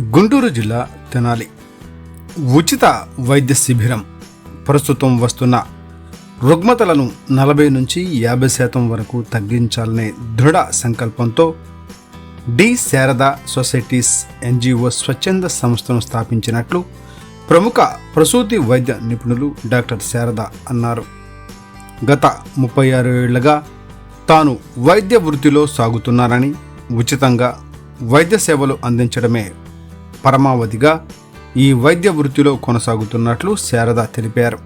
గుంటూరు జిల్లా తెనాలి. ఉచిత వైద్య శిబిరం ప్రస్తుతం వస్తున్న రుగ్మతలను నలభై నుంచి యాభై శాతం వరకు తగ్గించాలనే దృఢ సంకల్పంతో డి. శారద సొసైటీస్ ఎన్జిఓ స్వచ్ఛంద సంస్థను స్థాపించినట్లు ప్రముఖ ప్రసూతి వైద్య నిపుణులు డాక్టర్ శారద అన్నారు. గత ముప్పై ఆరు ఏళ్ళుగా తాను వైద్య వృత్తిలో సాగుతున్నారని ఉచితంగా వైద్య సేవలు అందించడమే పరమావధిగా ఈ వైద్య వృత్తిలో కొనసాగుతున్నట్లు శారద తెలిపారు.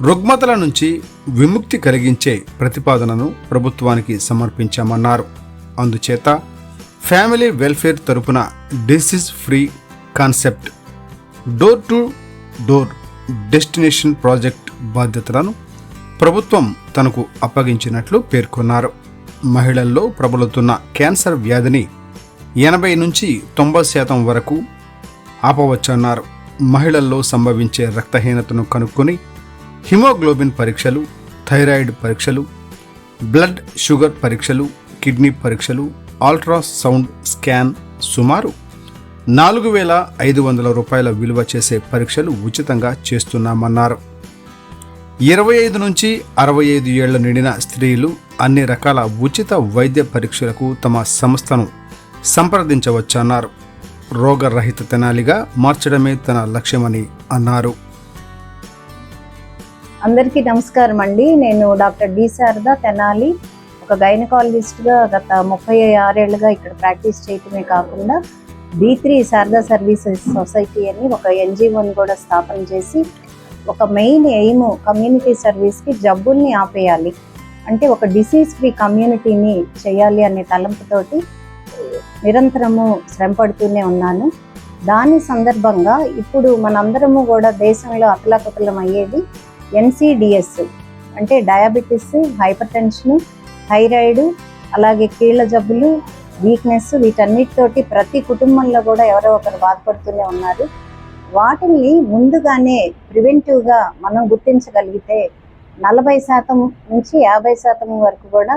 రుగ్మతల నుంచి విముక్తి కలిగించే ప్రతిపాదనను ప్రభుత్వానికి సమర్పించామన్నారు. అందుచేత ఫ్యామిలీ వెల్ఫేర్ తరపున disease free concept door to door destination project బాధ్యతలను ప్రభుత్వం తనకు అప్పగించినట్లు పేర్కొన్నారు. మహిళల్లో ప్రబలుతున్న క్యాన్సర్ వ్యాధిని ఎనభై నుంచి తొంభై శాతం వరకు ఆపవచ్చన్నారు. మహిళల్లో సంభవించే రక్తహీనతను కనుక్కొని హిమోగ్లోబిన్ పరీక్షలు థైరాయిడ్ పరీక్షలు బ్లడ్ షుగర్ పరీక్షలు కిడ్నీ పరీక్షలు అల్ట్రాసౌండ్ స్కాన్ సుమారు నాలుగు వేల ఐదు వందల రూపాయల విలువ చేసే పరీక్షలు ఉచితంగా చేస్తున్నామన్నారు. ఇరవై ఐదు నుంచి అరవై ఐదు ఏళ్ళ నిండిన స్త్రీలు అన్ని రకాల ఉచిత వైద్య పరీక్షలకు తమ సంస్థను సంప్రదించవచ్చన్నారు. రోగరహిత తెనాలిగా మార్చడమే తన లక్ష్యమని అన్నారు. అందరికీ నమస్కారం అండి. నేను డాక్టర్ డి శారద తెనాలి. ఒక గైనకాలజిస్ట్గా గత ముప్పై ఆరేళ్ళుగా ఇక్కడ ప్రాక్టీస్ చేయటమే కాకుండా B three Sharada services society అని ఒక ఎన్జిఓని కూడా స్థాపన చేసి ఒక మెయిన్ ఎయిమ్ కమ్యూనిటీ సర్వీస్కి జబ్బుల్ని ఆపేయాలి. అంటే ఒక డిసీజ్ ఫ్రీ కమ్యూనిటీని చేయాలి అనే తలంపుతోటి నిరంతరము శ్రమ పడుతూనే ఉన్నాను. దాని సందర్భంగా ఇప్పుడు మనందరము కూడా దేశంలో అతలాకుతలం అయ్యేది ఎన్సిడిఎస్ అంటే డయాబెటీస్ హైపర్ టెన్షన్ థైరాయిడ్ అలాగే కీళ్ళ జబ్బులు వీక్నెస్ వీటన్నిటితోటి ప్రతి కుటుంబంలో కూడా ఎవరో ఒకరు బాధపడుతూనే ఉన్నారు. వాటిని ముందుగానే ప్రివెంటివ్గా మనం గుర్తించగలిగితే నలభై శాతం నుంచి యాభై శాతం వరకు కూడా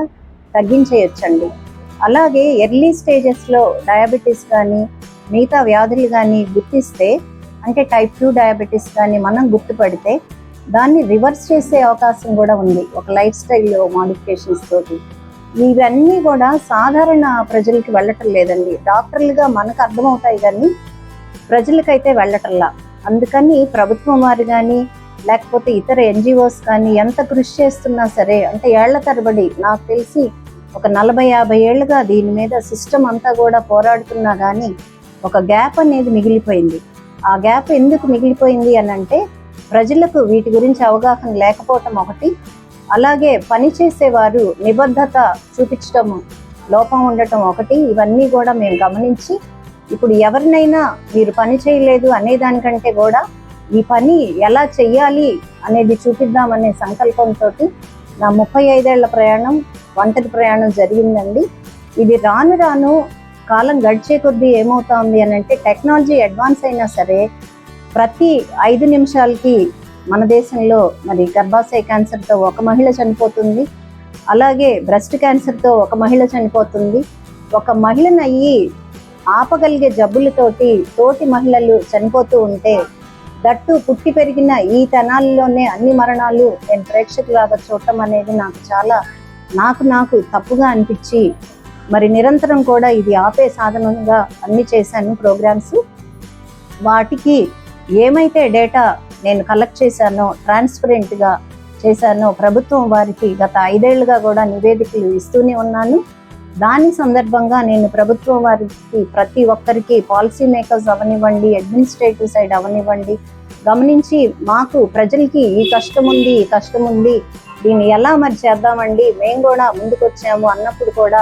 తగ్గించేయొచ్చండి. అలాగే ఎర్లీ స్టేజెస్లో డయాబెటీస్ కానీ మిగతా వ్యాధులు కానీ గుర్తిస్తే అంటే టైప్ టూ డయాబెటీస్ కానీ మనం గుర్తుపడితే దాన్ని రివర్స్ చేసే అవకాశం కూడా ఉంది. ఒక లైఫ్ స్టైల్ మాడిఫికేషన్స్ తోటి. ఇవన్నీ కూడా సాధారణ ప్రజలకి వెళ్ళటం లేదండి. డాక్టర్లుగా మనకు అర్థమవుతాయి కానీ ప్రజలకైతే వెళ్ళటంలా. అందుకని ప్రభుత్వం వారు కానీ లేకపోతే ఇతర ఎన్జిఓస్ కానీ ఎంత కృషి చేస్తున్నా సరే అంటే ఏళ్ళ తరబడి నాకు తెలిసి ఒక నలభై యాభై ఏళ్ళుగా దీని మీద సిస్టమ్ అంతా కూడా పోరాడుతున్నా కానీ ఒక గ్యాప్ అనేది మిగిలిపోయింది. ఆ గ్యాప్ ఎందుకు మిగిలిపోయింది అని అంటే ప్రజలకు వీటి గురించి అవగాహన లేకపోవటం ఒకటి. అలాగే పని చేసేవారు నిబద్ధత చూపించడం లోపం ఉండటం ఒకటి. ఇవన్నీ కూడా మేము గమనించి ఇప్పుడు ఎవరినైనా మీరు పని చేయలేదు అనే దానికంటే కూడా ఈ పని ఎలా చెయ్యాలి అనేది చూపిద్దామనే సంకల్పంతో నా ముప్పై ఐదేళ్ళ ప్రయాణం ఒంటరి ప్రయాణం జరిగిందండి. ఇది రాను రాను కాలం గడిచే కొద్దీ ఏమవుతోంది అని అంటే టెక్నాలజీ అడ్వాన్స్ అయినా సరే ప్రతి ఐదు నిమిషాలకి మన దేశంలో మరి గర్భాశయ క్యాన్సర్తో ఒక మహిళ చనిపోతుంది. అలాగే బ్రెస్ట్ క్యాన్సర్తో ఒక మహిళ చనిపోతుంది. ఒక మహిళను అయ్యి ఆపగలిగే జబ్బులతోటి తోటి మహిళలు చనిపోతూ ఉంటే దట్టు పుట్టి పెరిగిన ఈ తనాల్లోనే అన్ని మరణాలు నేను ప్రేక్షకులాగా చూడటం అనేది నాకు చాలా నాకు నాకు తప్పుగా అనిపించి మరి నిరంతరం కూడా ఇది ఆపే సాధనంగా అన్ని చేశాను ప్రోగ్రామ్స్. వాటికి ఏమైతే డేటా నేను కలెక్ట్ చేశానో ట్రాన్స్పరెంట్గా చేశానో ప్రభుత్వం వారికి గత ఐదేళ్ళుగా కూడా నివేదికలు ఇస్తూనే ఉన్నాను. దాని సందర్భంగా నేను ప్రభుత్వం వారికి ప్రతి ఒక్కరికి పాలసీ మేకర్స్ అవనివ్వండి అడ్మినిస్ట్రేటివ్ సైడ్ అవనివ్వండి. గమనించి మాకు ప్రజలకి ఈ కష్టం ఉంది ఈ కష్టం ఉంది దీన్ని ఎలా మరి చేద్దామండి? మేము కూడా ముందుకొచ్చాము అన్నప్పుడు కూడా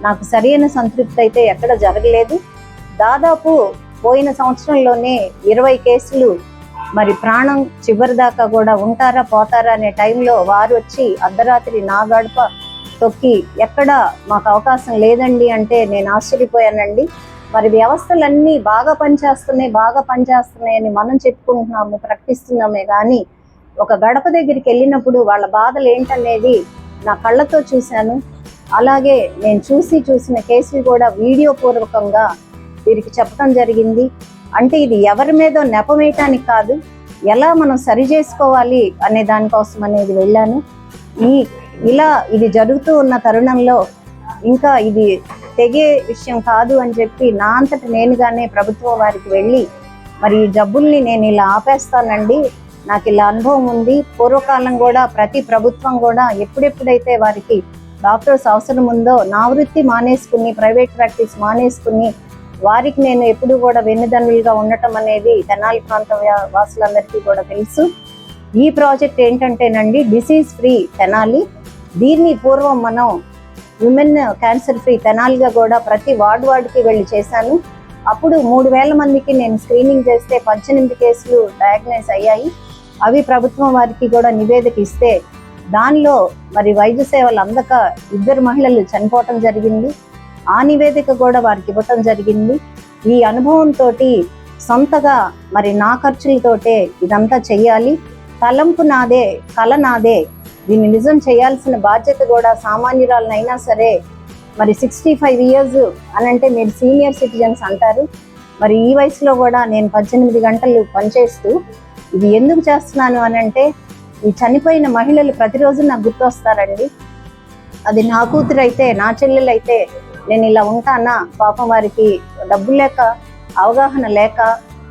నాకు సరైన సంతృప్తి అయితే ఎక్కడ జరగలేదు. దాదాపు పోయిన సంవత్సరంలోనే ఇరవై కేసులు మరి ప్రాణం చివరి దాకా కూడా ఉంటారా పోతారా అనే టైంలో వారు వచ్చి అర్ధరాత్రి నా గడప తొక్కి ఎక్కడ మాకు అవకాశం లేదండి అంటే నేను ఆశ్చర్యపోయానండి. మరి వ్యవస్థలన్నీ బాగా పనిచేస్తున్నాయి బాగా పనిచేస్తున్నాయి అని మనం చెప్పుకుంటున్నాము ప్రకటిస్తున్నామే కానీ ఒక గడప దగ్గరికి వెళ్ళినప్పుడు వాళ్ళ బాధలు ఏంటనేది నా కళ్ళతో చూశాను. అలాగే నేను చూసి చూసిన కేసులు కూడా వీడియో పూర్వకంగా వీరికి చెప్పడం జరిగింది. అంటే ఇది ఎవరి మీద నెపమేయటానికి కాదు ఎలా మనం సరి చేసుకోవాలి అనే దానికోసం అనేది వెళ్ళాను. ఈ ఇలా ఇది జరుగుతూ ఉన్న తరుణంలో ఇంకా ఇది తెగే విషయం కాదు అని చెప్పి నా అంతటి నేనుగానే ప్రభుత్వం వారికి వెళ్ళి మరి ఈ జబ్బుల్ని నేను ఇలా ఆపేస్తానండి నాకు ఇలా అనుభవం ఉంది. పూర్వకాలం కూడా ప్రతి ప్రభుత్వం కూడా ఎప్పుడెప్పుడైతే వారికి డాక్టర్స్ అవసరం ఉందో నా వృత్తి మానేసుకుని ప్రైవేట్ ప్రాక్టీస్ మానేసుకుని వారికి నేను ఎప్పుడు కూడా వెన్నుదన్నులుగా ఉండటం అనేది తెనాలి ప్రాంత వాసులందరికీ కూడా తెలుసు. ఈ ప్రాజెక్ట్ ఏంటంటేనండి డిసీజ్ ఫ్రీ తెనాలి. దీన్ని పూర్వం మనం విమెన్ క్యాన్సర్ ఫ్రీ తెనాలిగా కూడా ప్రతి వార్డ్ వార్డుకి వెళ్ళి చేశాను. అప్పుడు మూడు వేల మందికి నేను స్క్రీనింగ్ చేస్తే పద్దెనిమిది కేసులు డయాగ్నైజ్ అయ్యాయి. అవి ప్రభుత్వం వారికి కూడా నివేదిక ఇస్తే దానిలో మరి వైద్య సేవలు అందక ఇద్దరు మహిళలు చనిపోవటం జరిగింది. ఆ నివేదిక కూడా వారికి ఇవ్వటం జరిగింది. ఈ అనుభవంతో సొంతగా మరి నా ఖర్చులతోటే ఇదంతా చెయ్యాలి. తలంపు నాదే కల నాదే. దీన్ని నిజం చేయాల్సిన బాధ్యత కూడా సామాన్యురాలనైనా సరే మరి సిక్స్టీ ఫైవ్ ఇయర్స్ అని అంటే మీరు సీనియర్ సిటిజన్స్ అంటారు. మరి ఈ వయసులో కూడా నేను పద్దెనిమిది గంటలు పనిచేస్తూ ఇది ఎందుకు చేస్తున్నాను అని అంటే ఈ చనిపోయిన మహిళలు ప్రతిరోజు నాకు గుర్తొస్తారండి. అది నా కూతురు అయితే నా చెల్లెలు అయితే నేను ఇలా ఉంటానా? పాపం వారికి డబ్బు లేక అవగాహన లేక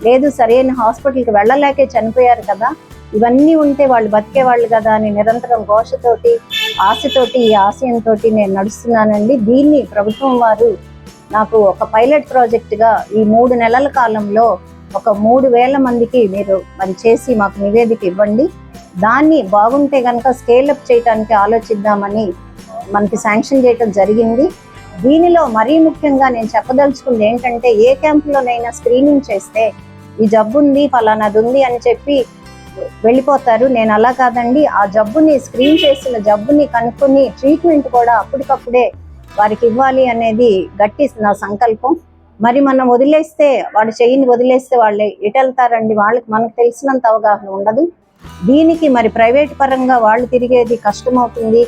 లేదు సరైన హాస్పిటల్కి వెళ్ళలేకే చనిపోయారు కదా? ఇవన్నీ ఉంటే వాళ్ళు బతికేవాళ్ళు కదా అని నిరంతరం ఘోషతోటి ఆశతోటి ఈ ఆశయంతో నేను నడుస్తున్నానండి. దీన్ని ప్రభుత్వం వారు నాకు ఒక పైలట్ ప్రాజెక్టుగా ఈ మూడు నెలల కాలంలో ఒక మూడు వేల మందికి మీరు మరి చేసి మాకు నివేదిక ఇవ్వండి. దాన్ని బాగుంటే కనుక స్కేలప్ చేయడానికి ఆలోచిద్దామని మనకి శాంక్షన్ చేయటం జరిగింది. దీనిలో మరీ ముఖ్యంగా నేను చెప్పదలుచుకుంది ఏంటంటే ఏ క్యాంపులోనైనా స్క్రీనింగ్ చేస్తే ఈ జబ్బు ఉంది ఫలానాది ఉంది అని చెప్పి వెళ్ళిపోతారు. నేను అలా కాదండి. ఆ జబ్బుని స్క్రీన్ చేసిన జబ్బుని కనుక్కొని ట్రీట్మెంట్ కూడా అప్పటికప్పుడే వారికి ఇవ్వాలి అనేది గట్టి నా సంకల్పం. మరి మనం వదిలేస్తే వాడు చెయ్యిని వదిలేస్తే వాళ్ళు ఎటెళ్తారండి వాళ్ళకి మనకు తెలిసినంత అవగాహన ఉండదు. దీనికి మరి ప్రైవేట్ పరంగా వాళ్ళు తిరిగేది కష్టమవుతుంది.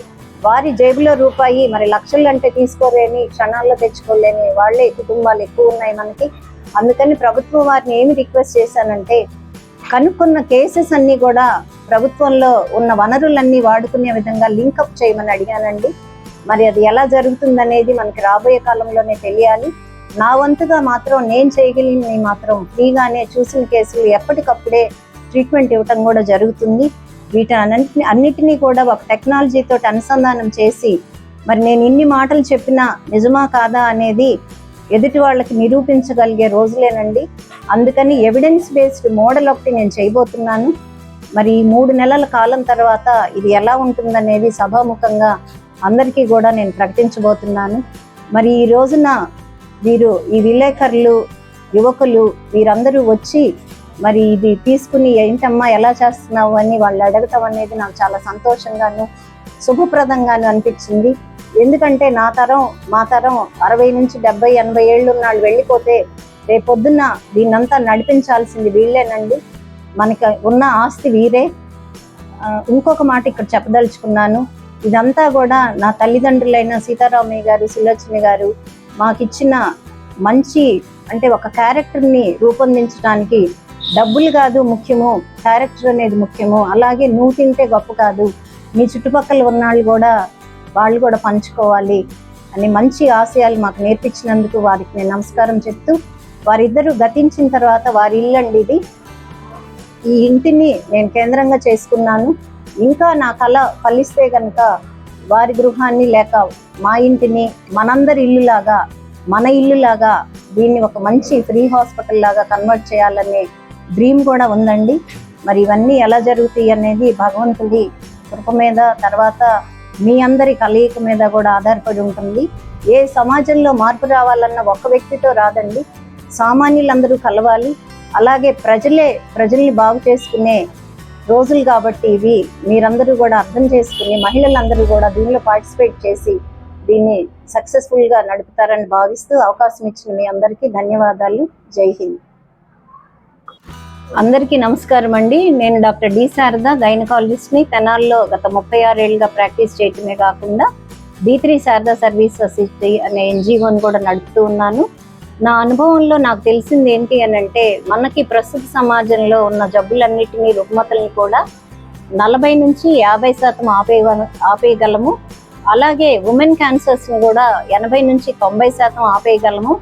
వారి జేబులో రూపాయి మరి లక్షలు అంటే తీసుకోలేని క్షణాల్లో తెచ్చుకోలేని వాళ్ళే కుటుంబాలు ఎక్కువ ఉన్నాయి మనకి. అందుకని ప్రభుత్వం వారిని ఏమి రిక్వెస్ట్ చేశానంటే కనుక్కున్న కేసెస్ అన్ని కూడా ప్రభుత్వంలో ఉన్న వనరులన్నీ వాడుకునే విధంగా లింకప్ చేయమని అడిగానండి. మరి అది ఎలా జరుగుతుందనేది మనకి రాబోయే కాలంలోనే తెలియాలి. నా వంతుగా మాత్రం నేను చేయగలిగినవి మాత్రం ఫ్రీగానే చూసిన కేసులు ఎప్పటికప్పుడే ట్రీట్మెంట్ ఇవ్వటం కూడా జరుగుతుంది. వీటన్నిటిని అన్నిటినీ కూడా ఒక టెక్నాలజీతో అనుసంధానం చేసి మరి నేను ఇన్ని మాటలు చెప్పినా నిజమా కాదా అనేది ఎదుటి వాళ్ళకి నిరూపించగలిగే రోజులేనండి. అందుకని ఎవిడెన్స్ బేస్డ్ మోడల్ ఒకటి నేను చేయబోతున్నాను. మరి మూడు నెలల కాలం తర్వాత ఇది ఎలా ఉంటుందనేది సభాముఖంగా అందరికీ కూడా నేను ప్రకటించబోతున్నాను. మరి ఈ రోజున వీరు ఈ విలేకరులు యువకులు వీరందరూ వచ్చి మరి ఇది తీసుకుని ఏంటమ్మా ఎలా చేస్తున్నావు అని వాళ్ళు అడగటం అనేది నాకు చాలా సంతోషంగాను శుభప్రదంగాను అనిపించింది. ఎందుకంటే నా తరం మా తరం అరవై నుంచి డెబ్బై ఎనభై ఏళ్ళు నాళ్ళు వెళ్ళిపోతే రేపొద్దున్న దీన్నంతా నడిపించాల్సింది వీళ్ళేనండి. మనకి ఉన్న ఆస్తి వీరే. ఇంకొక మాట ఇక్కడ చెప్పదలుచుకున్నాను. ఇదంతా కూడా నా తల్లిదండ్రులైన సీతారామయ్య గారు సులోచన గారు మాకిచ్చిన మంచి అంటే ఒక క్యారెక్టర్ని రూపొందించడానికి డబ్బులు కాదు ముఖ్యము క్యారెక్టర్ అనేది ముఖ్యము. అలాగే నువ్వు తింటే గొప్ప కాదు. మీ చుట్టుపక్కల ఉన్నాళ్ళు కూడా వాళ్ళు కూడా పంచుకోవాలి అని మంచి ఆశయాలు మాకు నేర్పించినందుకు వారికి నేను నమస్కారం చెప్తూ వారిద్దరూ గతించిన తర్వాత వారి ఇల్లండి ఇది. ఈ ఇంటిని నేను కేంద్రంగా చేసుకున్నాను. ఇంకా నా కళ ఫలిస్తే కనుక వారి గృహాన్ని లేక మా ఇంటిని మనందరి ఇల్లులాగా మన ఇల్లులాగా దీన్ని ఒక మంచి ఫ్రీ హాస్పిటల్ లాగా కన్వర్ట్ చేయాలనే డ్రీమ్ కూడా ఉందండి. మరి ఇవన్నీ ఎలా జరుగుతాయి అనేది భగవంతుడి కృప మీద తర్వాత మీ అందరి కలయిక మీద కూడా ఆధారపడి ఉంటుంది. ఏ సమాజంలో మార్పు రావాలన్న ఒక్క వ్యక్తితో రాదండి. సామాన్యులందరూ కలవాలి. అలాగే ప్రజలే ప్రజల్ని బాగు చేసుకునే రోజులు కాబట్టి ఇవి మీరందరూ కూడా అర్థం చేసుకుని మహిళలందరూ కూడా దీనిలో పార్టిసిపేట్ చేసి దీన్ని సక్సెస్ఫుల్గా నడుపుతారని భావిస్తూ అవకాశం ఇచ్చిన మీ అందరికీ ధన్యవాదాలు. జై హింద్. అందరికీ నమస్కారం అండి. నేను డాక్టర్ డి శారద గైనకాలజిస్ట్ని తెనాల్లో గత ముప్పై ఆరేళ్ళుగా ప్రాక్టీస్ చేయటమే కాకుండా B three Sharada service society అనే ఎన్జిఓని కూడా నడుపుతూ ఉన్నాను. నా అనుభవంలో నాకు తెలిసింది ఏంటి అని అంటే మనకి ప్రస్తుత సమాజంలో ఉన్న జబ్బులన్నిటినీ రుగ్మతల్ని కూడా నలభై నుంచి యాభై శాతం ఆపే ఆపేయగలము. అలాగే ఉమెన్ క్యాన్సర్స్ని కూడా ఎనభై నుంచి తొంభై శాతం ఆపేయగలము.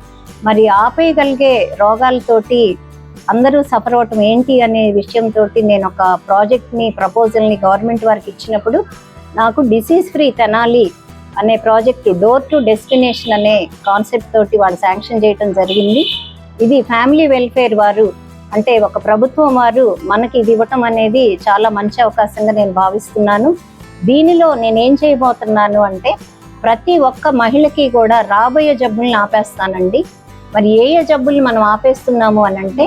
మరి ఆపేయగలిగే రోగాలతోటి అందరూ సఫర్ అవటం ఏంటి అనే విషయంతో నేను ఒక ప్రాజెక్ట్ని ప్రపోజల్ని గవర్నమెంట్ వారికి ఇచ్చినప్పుడు నాకు డిసీజ్ ఫ్రీ తెనాలి అనే ప్రాజెక్టు డోర్ టు డెస్టినేషన్ అనే కాన్సెప్ట్ తోటి వాళ్ళు శాంక్షన్ చేయటం జరిగింది. ఇది ఫ్యామిలీ వెల్ఫేర్ వారు అంటే ఒక ప్రభుత్వం వారు మనకి ఇది ఇవ్వటం అనేది చాలా మంచి అవకాశంగా నేను భావిస్తున్నాను. దీనిలో నేను ఏం చేయబోతున్నాను అంటే ప్రతి ఒక్క మహిళకి కూడా రాబోయే జబ్బుల్ని ఆపేస్తానండి. మరి ఏ ఏ జబ్బుల్ని మనం ఆపేస్తున్నాము అని అంటే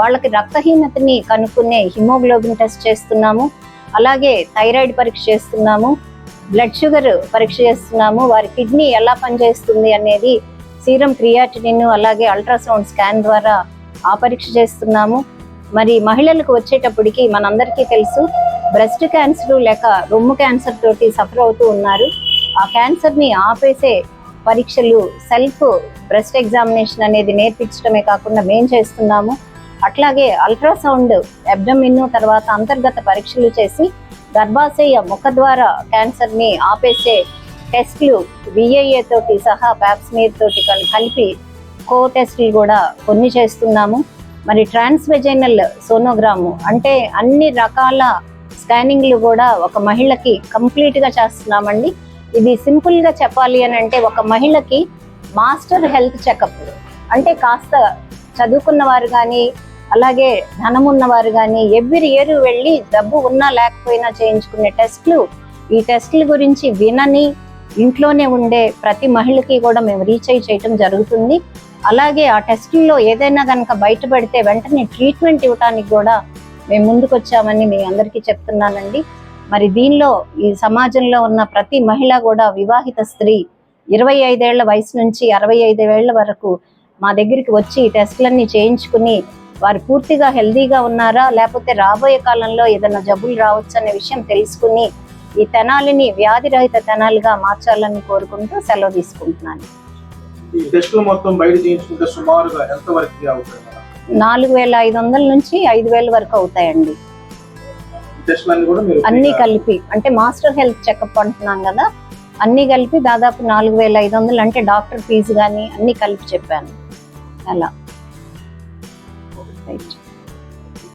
వాళ్ళకి రక్తహీనతని కనుక్కునే హిమోగ్లోబిన్ టెస్ట్ చేస్తున్నాము అలాగే థైరాయిడ్ పరీక్ష చేస్తున్నాము బ్లడ్ షుగర్ పరీక్ష చేస్తున్నాము. వారి కిడ్నీ ఎలా పనిచేస్తుంది అనేది సీరం క్రియాటినిన్ అలాగే అల్ట్రాసౌండ్ స్కాన్ ద్వారా ఆ పరీక్ష చేస్తున్నాము. మరి మహిళలకు వచ్చేటప్పటికి మనందరికీ తెలుసు బ్రెస్ట్ క్యాన్సర్ లేక రొమ్ము క్యాన్సర్ తోటి సఫర్ అవుతూ ఉన్నారు. ఆ క్యాన్సర్ని ఆపేసే పరీక్షలు సెల్ఫ్ బ్రెస్ట్ ఎగ్జామినేషన్ అనేది నేర్పించడమే కాకుండా మేం చేస్తున్నాము. అట్లాగే అల్ట్రాసౌండ్ అబ్డమిన్ తర్వాత అంతర్గత పరీక్షలు చేసి గర్భాశయ ముఖద్వార క్యాన్సర్ని ఆపేసే టెస్ట్లు విఐఏ తోటి సహా ప్యాప్స్మీర్ తోటి కలిపి కో టెస్ట్లు కూడా కొన్ని చేస్తున్నాము. మరి ట్రాన్స్వెజైనల్ సోనోగ్రాము అంటే అన్ని రకాల స్కానింగ్లు కూడా ఒక మహిళకి కంప్లీట్గా చేస్తున్నామండి. ఇది సింపుల్గా చెప్పాలి అని అంటే ఒక మహిళకి మాస్టర్ హెల్త్ చెకప్ అంటే కాస్త చదువుకున్న వారు కానీ అలాగే ధనం ఉన్నవారు కానీ ఎవ్రీ ఇయర్ వెళ్ళి డబ్బు ఉన్నా లేకపోయినా చేయించుకునే టెస్ట్లు ఈ టెస్ట్ల గురించి వినని ఇంట్లోనే ఉండే ప్రతి మహిళకి కూడా మేము రీచ్ చేయటం జరుగుతుంది. అలాగే ఆ టెస్టుల్లో ఏదైనా కనుక బయటపడితే వెంటనే ట్రీట్మెంట్ ఇవ్వడానికి కూడా మేము ముందుకు వచ్చామని మీ అందరికీ చెప్తున్నానండి. మరి దీనిలో ఈ సమాజంలో ఉన్న ప్రతి మహిళ కూడా వివాహిత స్త్రీ ఇరవై ఐదేళ్ళ వయసు నుంచి అరవై ఐదేళ్ళ వరకు మా దగ్గరికి వచ్చి ఈ టెస్టులన్నీ చేయించుకుని వారు పూర్తిగా హెల్దీగా ఉన్నారా? లేకపోతే రాబోయే కాలంలో ఏదైనా జబ్బులు రావచ్చు అనే విషయం తెలుసుకుని ఈ తెనాలిని వ్యాధి రహిత తెనాలిగా మార్చాలని కోరుకుంటూ సెలవు తీసుకుంటున్నాను. ఈ టెస్టులు మొత్తం బయట చేయించుకుంటే సుమారుగా ఎంత వరకు అవుతాయి? మేడం? నాలుగు వేల ఐదు వందల నుంచి ఐదు వేల వరకు అవుతాయండి. అన్ని కలిపి అంటే మాస్టర్ హెల్త్ చెకప్ అంటున్నాం కదా అన్ని కలిపి దాదాపు నాలుగు వేల ఐదు వందలు అంటే డాక్టర్ ఫీజు కానీ అన్ని కలిపి చెప్పాను. అలా.